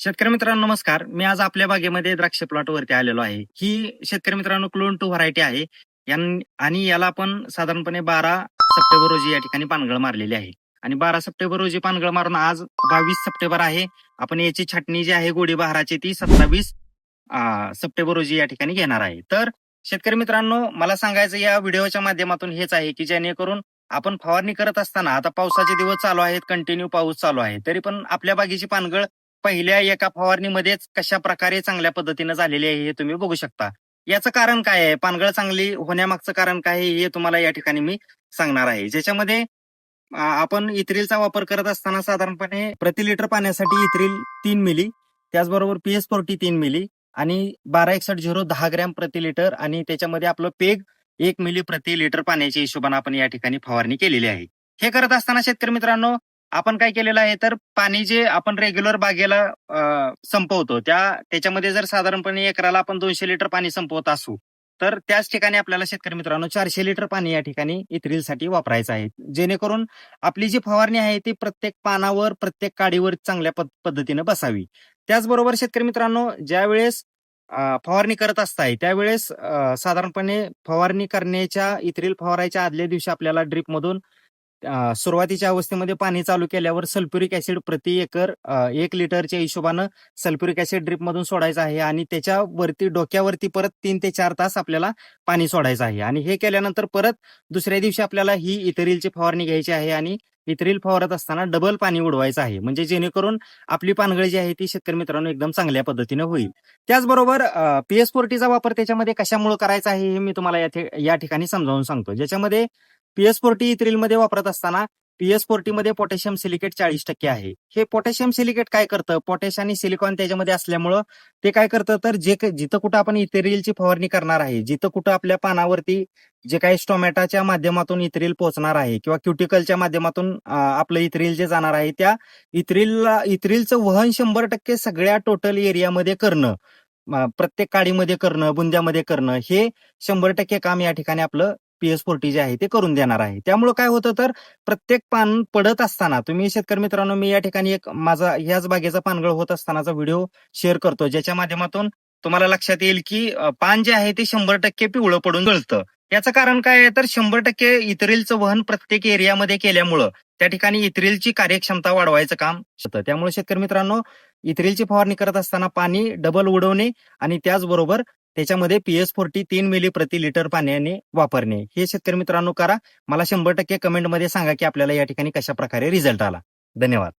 शेतकरी मित्रांनो नमस्कार. मी आज आपल्या बागेमध्ये द्राक्ष प्लॉट वरती आलेलो आहे. ही शेतकरी मित्रांनो क्लोन टू व्हरायटी आहे. आणि याला आपण साधारणपणे बारा सप्टेंबर रोजी या ठिकाणी पानगळ मारलेली आहे. आणि बारा सप्टेंबर रोजी पानगळ मारून आज बावीस सप्टेंबर आहे. आपण याची छाटणी जी आहे गोडी बहाराची ती सत्तावीस सप्टेंबर रोजी या ठिकाणी घेणार आहे. तर शेतकरी मित्रांनो मला सांगायचं या व्हिडिओच्या माध्यमातून हेच आहे की जेणेकरून आपण फवारणी करत असताना आता पावसाचे दिवस चालू आहेत कंटिन्यू पाऊस चालू आहे तरी पण आपल्या बागेची पानगळ पहिल्या एका फवारणीमध्येच कशा प्रकारे चांगल्या पद्धतीने झालेली आहे हे तुम्ही बघू शकता. याचं कारण काय आहे? पानगळ चांगली होण्यामागचं कारण काय आहे हे तुम्हाला या ठिकाणी मी सांगणार आहे. ज्याच्यामध्ये आपण इथ्रिलचा वापर करत असताना साधारणपणे प्रति लिटर पाण्यासाठी इथ्रिल तीन मिली त्याचबरोबर पीएस फोर्टी तीन मिली आणि बारा एकसठ झिरो दहा ग्रॅम प्रति लिटर आणि त्याच्यामध्ये आपलं पेग एक मिली प्रति लिटर पाण्याच्या हिशोबाने आपण या ठिकाणी फवारणी केलेली आहे. हे करत असताना शेतकरी मित्रांनो आपण काय केलेलं आहे तर पाणी जे आपण रेग्युलर बागेला संपवतो त्या त्याच्यामध्ये जर साधारणपणे एकराला आपण दोनशे लिटर पाणी संपवत असू तर त्याच ठिकाणी आपल्याला शेतकरी मित्रांनो चारशे लिटर पाणी या ठिकाणी इथरीलसाठी वापरायचं आहे. जेणेकरून आपली जी फवारणी आहे ती प्रत्येक पानावर प्रत्येक काडीवर चांगल्या पद्धतीने बसावी. त्याचबरोबर शेतकरी मित्रांनो ज्या वेळेस फवारणी करत असताय त्यावेळेस साधारणपणे फवारणी करण्याच्या इथरील फवारायच्या आदल्या दिवशी आपल्याला ड्रीप मधून सुरुवातीच्या अवस्थेमध्ये पाणी चालू केल्यावर सल्फ्युरिक ऍसिड प्रति एकर एक लिटरच्या हिशोबानं सल्फ्युरिक ऍसिड ड्रिप मधून सोडायचं आहे आणि त्याच्यावरती डोक्यावरती परत तीन ते चार तास आपल्याला पाणी सोडायचं आहे. आणि हे केल्यानंतर परत दुसऱ्या दिवशी आपल्याला ही इथरिलची फवारणी घ्यायची आहे आणि इथरील फवारत असताना डबल पाणी उडवायचं आहे. म्हणजे जेणेकरून आपली पानगळ जी आहे ती शेतकरी मित्रांनो एकदम चांगल्या पद्धतीने होईल. त्याचबरोबर पीएस फोर्टीचा वापर त्याच्यामध्ये कशामुळे करायचा आहे हे मी तुम्हाला या या ठिकाणी समजावून सांगतो. ज्याच्यामध्ये पीएस फोर्टी इथ्रिलमध्ये वापरत असताना पीएस फोर्टी मध्ये पोटॅशियम सिलिकेट चाळीस टक्के आहे. हे पोटॅशियम सिलिकेट काय करतं? पोटॅश आणि सिलिकॉन त्याच्यामध्ये असल्यामुळं ते काय करतं? तर जे जिथं कुठं आपण इथेरिलची फवारणी करणार आहे जिथं कुठं आपल्या पानावरती जे काही स्टोमॅटाच्या माध्यमातून इथ्रिल पोहोचणार आहे किंवा क्युटिकलच्या माध्यमातून आपलं इथ्रिल जे जाणार आहे त्या इथ्रिलला इथ्रिलचं वहन शंभर टक्के सगळ्या टोटल एरियामध्ये करणं प्रत्येक काडीमध्ये करणं बुंद्यामध्ये करणं हे शंभर टक्के काम या ठिकाणी आपलं पीएस फोर्टी जे आहे ते करून देणार आहे. त्यामुळे काय होतं तर प्रत्येक पान पडत असताना तुम्ही शेतकरी मित्रांनो मी या ठिकाणी एक माझा ह्याच बागेचा पानगळ होत असतानाचा व्हिडिओ शेअर करतो ज्याच्या माध्यमातून तुम्हाला लक्षात येईल की पान जे आहे ते शंभर टक्के पिवळं पडून गळतं. याचं कारण काय आहे तर शंभर टक्के इतरेलचं वहन प्रत्येक एरियामध्ये केल्यामुळं त्या ठिकाणी इतरेलची कार्यक्षमता वाढवायचं काम होतं. त्यामुळे शेतकरी मित्रांनो इतरेलची फवारणी करत असताना पाणी डबल उडवणे आणि त्याचबरोबर त्याच्यामध्ये पीएस फोर्टी तीन मिली प्रति लिटर पाण्याने वापरणे. हे शेतकरी मित्रांनो करा. मला शंभर टक्के कमेंटमध्ये सांगा की आपल्याला या ठिकाणी कशा प्रकारे रिझल्ट आला. धन्यवाद.